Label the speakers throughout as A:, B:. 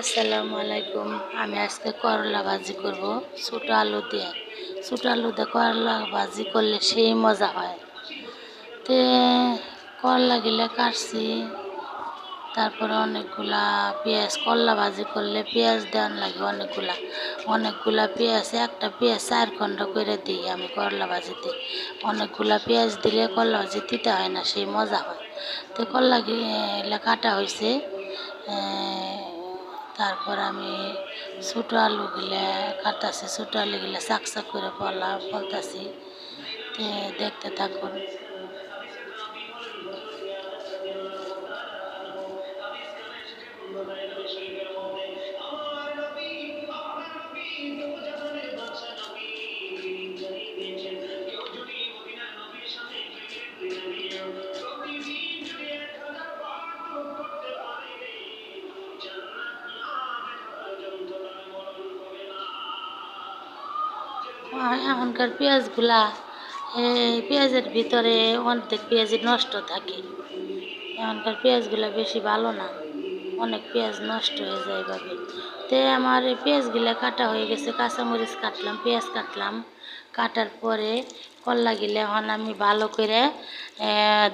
A: আসসালামু আলাইকুম। আমি আজকে করলা ভাজি করব, ছোটো আলু দিয়ে। ছোটো আলু দিয়ে করলা ভাজি করলে সেই মজা হয়। তে করলা গিলে কাটছি, তারপরে অনেকগুলা পেঁয়াজ, করলা ভাজি করলে পেঁয়াজ দেওয়ান লাগে অনেকগুলা। অনেকগুলা পেঁয়াজ, একটা পেঁয়াজ চার খণ্ড করে দিই আমি করলা ভাজিতে। অনেকগুলা পেঁয়াজ দিলে করলা ভাজি তিতে হয় না, সেই মজা হয়। তো করলা গিলা কাটা হয়েছে তারপর আমি ছোটো আলুগুলা কাটাছি ছোটো আলুগুলা শাক শাক করে পলা ফলতাছি দেখতে থাকুন। এখনকার পেঁয়াজগুলা এই পেঁয়াজের ভিতরে অর্ধেক পেঁয়াজই নষ্ট থাকে। এখনকার পেঁয়াজগুলা বেশি ভালো না, অনেক পেঁয়াজ নষ্ট হয়ে যায় এভাবে। তে আমার এই পেঁয়াজগুলা কাটা হয়ে গেছে, কাঁচামরিচ কাটলাম, পেঁয়াজ কাটলাম। কাটার পরে করলা গিলে এখন আমি ভালো করে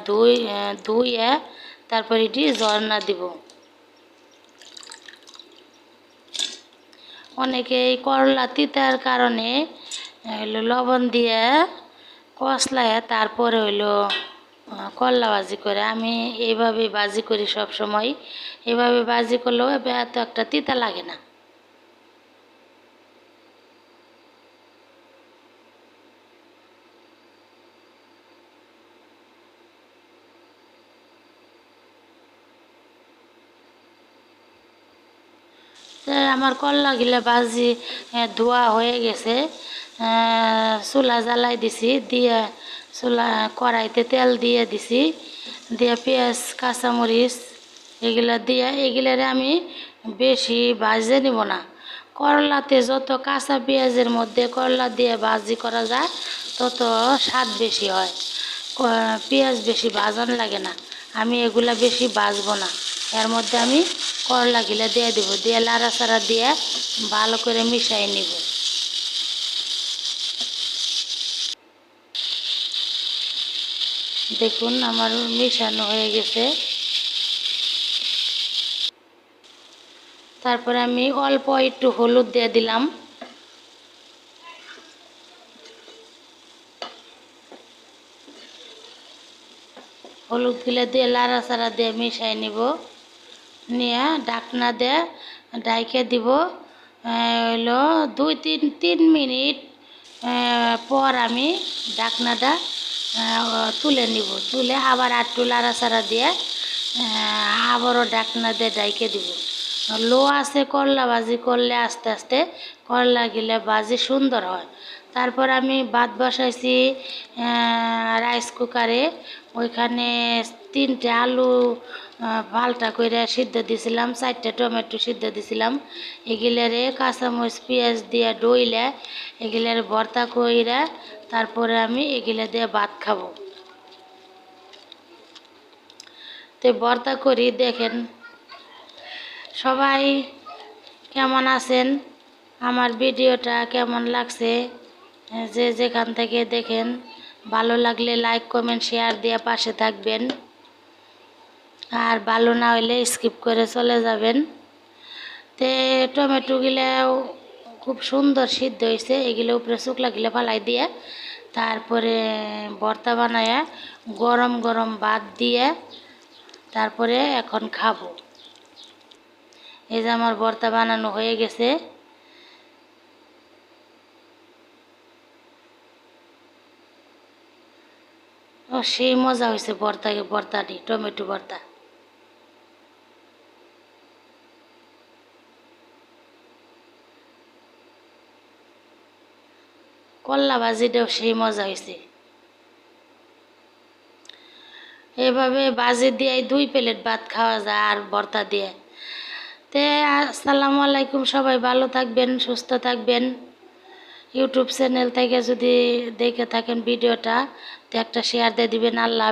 A: ধুই ধুইয়ে তারপরে এটি ঝর্ণা দিব। অনেকে এই করলা তিতার কারণে হইল লবণ দিয়ে কষলায় তারপরে হইল করলা ভাজি করে। আমি এইভাবে ভাজি করি সব সময় এভাবে ভাজি করলেও এত একটা তিতা লাগে না। আমার করলা গিলা ভাজি ধোয়া হয়ে গেছে। চুলা জ্বালাই দিছি, দিয়ে চুলা কড়াইতে তেল দিয়ে দিছি, দিয়ে পেঁয়াজ, কাঁচামরিচ এগুলা দিয়ে, এগুলারে আমি বেশি ভাজে নিব না। করলাতে যত কাঁচা পেঁয়াজের মধ্যে করলা দিয়ে ভাজি করা যায়, তত স্বাদ বেশি হয়। পেঁয়াজ বেশি ভাজান লাগে না। আমি এগুলা বেশি ভাজবো না। এর মধ্যে আমি করলা গিলা দিয়ে দিব, দিয়ে লাড়া চাড়া দিয়ে ভালো করে মিশাই নিব। দেখুন, আমার মিশানো হয়ে গেছে। তারপরে আমি অল্প একটু হলুদ দিয়ে দিলাম। হলুদ গিলে দিয়ে লাড়া চাড়া দিয়ে মিশাই নিব। নিয়ে ডাকনা দিয়ে ডাইকে দিব। হইল দুই তিন তিন মিনিট পর আমি ডাকনাটা তুলে নিব। তুলে আবার আটটু লাড়াচাড়া দিয়ে আবারও ডাকনা দিয়ে ডাইকে দিব। লো আছে করলা বাজি করলে আস্তে আস্তে করলা গিলে ভাজি সুন্দর হয়। তারপর আমি ভাত বসাইছি রাইস কুকারে ওইখানে তিনটে আলু পাল্টা করে সিদ্ধ দিছিলাম, চারটে টমেটো সিদ্ধ দিছিলাম। এগুলারে কাঁচামরিচ, পেঁয়াজ দিয়ে ডইলে, এগুলার ভর্তা কইরা তারপরে আমি এগুলা দিয়ে ভাত খাব। তো ভর্তা করি, দেখেন। সবাই কেমন আছেন? আমার ভিডিওটা কেমন লাগছে? যে যেখান থেকে দেখেন, ভালো লাগলে লাইক, কমেন্ট, শেয়ার দিয়ে পাশে থাকবেন। আর ভালো না হইলে স্কিপ করে চলে যাবেন। তে টমেটোগুলাও খুব সুন্দর সিদ্ধ হয়েছে এগুলো উপরে শুকলা গিলে ফালাই দিয়ে, তারপরে ভর্তা বানায় গরম গরম ভাত দিয়ে তারপরে এখন খাব। এই যে আমার ভর্তা বানানো হয়ে গেছে। ও, সেই মজা হয়েছে ভর্তাকে ভর্তাটি, টমেটো ভর্তা। করলা দেও সেই মজা হয়েছে এভাবে বাজি দিয়ে দুই প্লেট ভাত খাওয়া যায় আর ভর্তা দিয়ে। তে, আসসালামু আলাইকুম সবাই, ভালো থাকবেন, সুস্থ থাকবেন। ইউটিউব চ্যানেল থেকে যদি দেখে থাকেন ভিডিওটা, তো একটা শেয়ার দিয়ে দিবেন। আল্লাহ